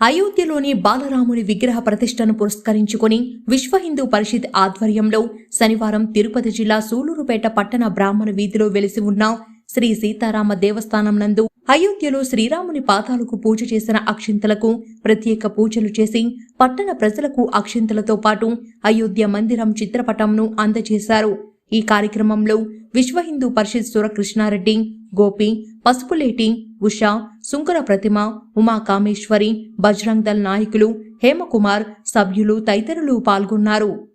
అయోధ్యలోని బాలరాముని విగ్రహ ప్రతిష్టను పురస్కరించుకొని విశ్వ హిందూ పరిషత్ ఆధ్వర్యంలో శనివారం తిరుపతి జిల్లా సూలూరుపేట పట్టణ బ్రాహ్మణ వీధిలో వెలిసి ఉన్న శ్రీ సీతారామ దేవస్థానం నందు అయోధ్యలో శ్రీరాముని పాదాలకు పూజ చేసిన అక్షింతలకు ప్రత్యేక పూజలు చేసి పట్టణ ప్రజలకు అక్షింతలతో పాటు అయోధ్య మందిరం చిత్రపటంను అందజేశారు. ఈ కార్యక్రమంలో విశ్వ హిందూ పరిషత్ సురకృష్ణారెడ్డి గోపి పసుపులేటి ఉషా సుంకర ప్రతిమ ఉమా కామేశ్వరి బజరంగ్ దళ్ నాయకులు హేమకుమార్ సభ్యులు తదితరులు పాల్గొన్నారు.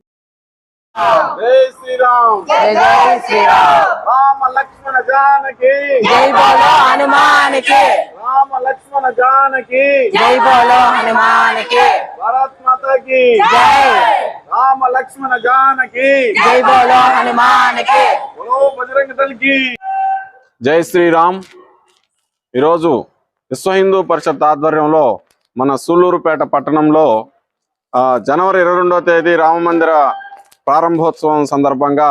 జై శ్రీరామ్. జై జై శ్రీరామ్. రామ లక్ష్మణ జానకి. జై బోలో రామ లక్ష్మణ జానకి. జై బోలో భారత్ రామ లక్ష్మణ జానకి. బోలో బజరంగ దళ్ జై శ్రీరామ్. ఈరోజు విశ్వ హిందూ పరిషత్ ఆధ్వర్యంలో మన సూళ్ళూరుపేట పట్టణంలో ఆ, జనవరి ఇరవై రెండవ తేదీ రామ మందిర ప్రారంభోత్సవం సందర్భంగా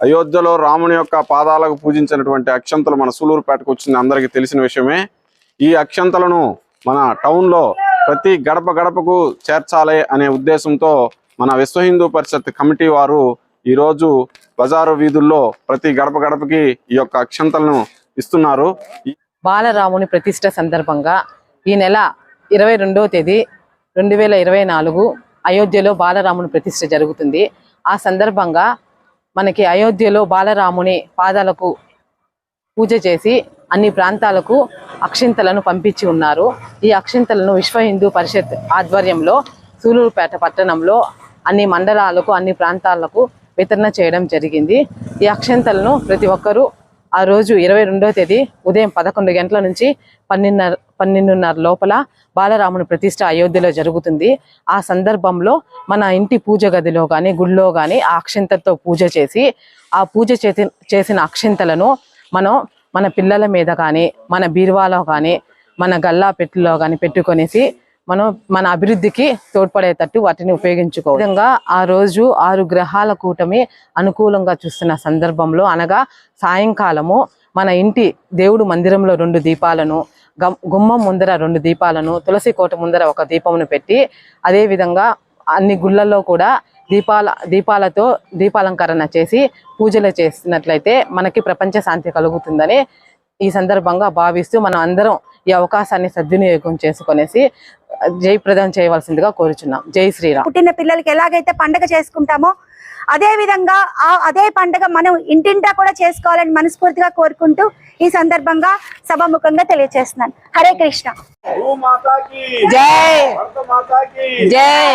అయోధ్యలో రాముని యొక్క పాదాలకు పూజించినటువంటి అక్షంతలు మన సూళ్ళూరుపేటకు వచ్చింది. అందరికీ తెలిసిన విషయమే. ఈ అక్షంతలను మన టౌన్లో ప్రతి గడప గడపకు చేర్చాలి అనే ఉద్దేశంతో మన విశ్వ హిందూ పరిషత్ కమిటీ వారు ఈ రోజు బజారు వీధుల్లో ప్రతి గడప గడపకి ఈ యొక్క అక్షంతలను ఇస్తున్నారు. బాలరాముని ప్రతిష్ట సందర్భంగా ఈ నెల ఇరవై రెండవ తేదీ రెండు వేల ఇరవై నాలుగు అయోధ్యలో బాలరాముని ప్రతిష్ట జరుగుతుంది. ఆ సందర్భంగా మనకి అయోధ్యలో బాలరాముని పాదాలకు పూజ చేసి అన్ని ప్రాంతాలకు అక్షింతలను పంపించి ఉన్నారు. ఈ అక్షింతలను విశ్వ హిందూ పరిషత్ ఆధ్వర్యంలో సూలూరుపేట పట్టణంలో అన్ని మండలాలకు అన్ని ప్రాంతాలకు వితరణ చేయడం జరిగింది. ఈ అక్షింతలను ప్రతి ఒక్కరూ ఆ రోజు ఇరవై రెండవ తేదీ ఉదయం పదకొండు గంటల నుంచి పన్నెండున్నర పన్నెండున్నర లోపల బాలరాముని ప్రతిష్ట అయోధ్యలో జరుగుతుంది. ఆ సందర్భంలో మన ఇంటి పూజ గదిలో కానీ గుళ్ళో కానీ ఆ అక్షింతలతో పూజ చేసి ఆ పూజ చేసిన అక్షింతలను మనం మన పిల్లల మీద కానీ మన బీరువాలో కానీ మన గల్లా పెట్టులో కానీ పెట్టుకొనేసి మనం మన అభివృద్ధికి తోడ్పడేటట్టు వాటిని ఉపయోగించుకో విధంగా ఆ రోజు ఆరు గ్రహాల కూటమి అనుకూలంగా చూస్తున్న సందర్భంలో అనగా సాయంకాలము మన ఇంటి దేవుడు మందిరంలో రెండు దీపాలను గుమ్మం ముందర రెండు దీపాలను తులసి కోట ముందర ఒక దీపమును పెట్టి అదే విధంగా అన్ని గుళ్ళల్లో కూడా దీపాల దీపాలతో దీపాలంకరణ చేసి పూజలు చేసినట్లయితే మనకి ప్రపంచ శాంతి కలుగుతుందని ఈ సందర్భంగా భావిస్తూ మనం అందరం ఈ అవకాశాన్ని సద్వినియోగం చేసుకొనేసి జయప్రదం చేయవలసిందిగా కోరుచున్నాం. జై శ్రీరామ్. పుట్టిన పిల్లలకి ఎలాగైతే పండగ చేసుకుంటామో అదే విధంగా ఆ అదే పండగ మనం ఇంటింటా కూడా చేసుకోవాలని మనస్ఫూర్తిగా కోరుకుంటూ ఈ సందర్భంగా సభాముఖంగా తెలియజేస్తున్నాను హరే కృష్ణ. జై! జై!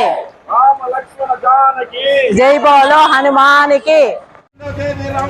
జై బోలో హనుమానికి! తేదీ రామ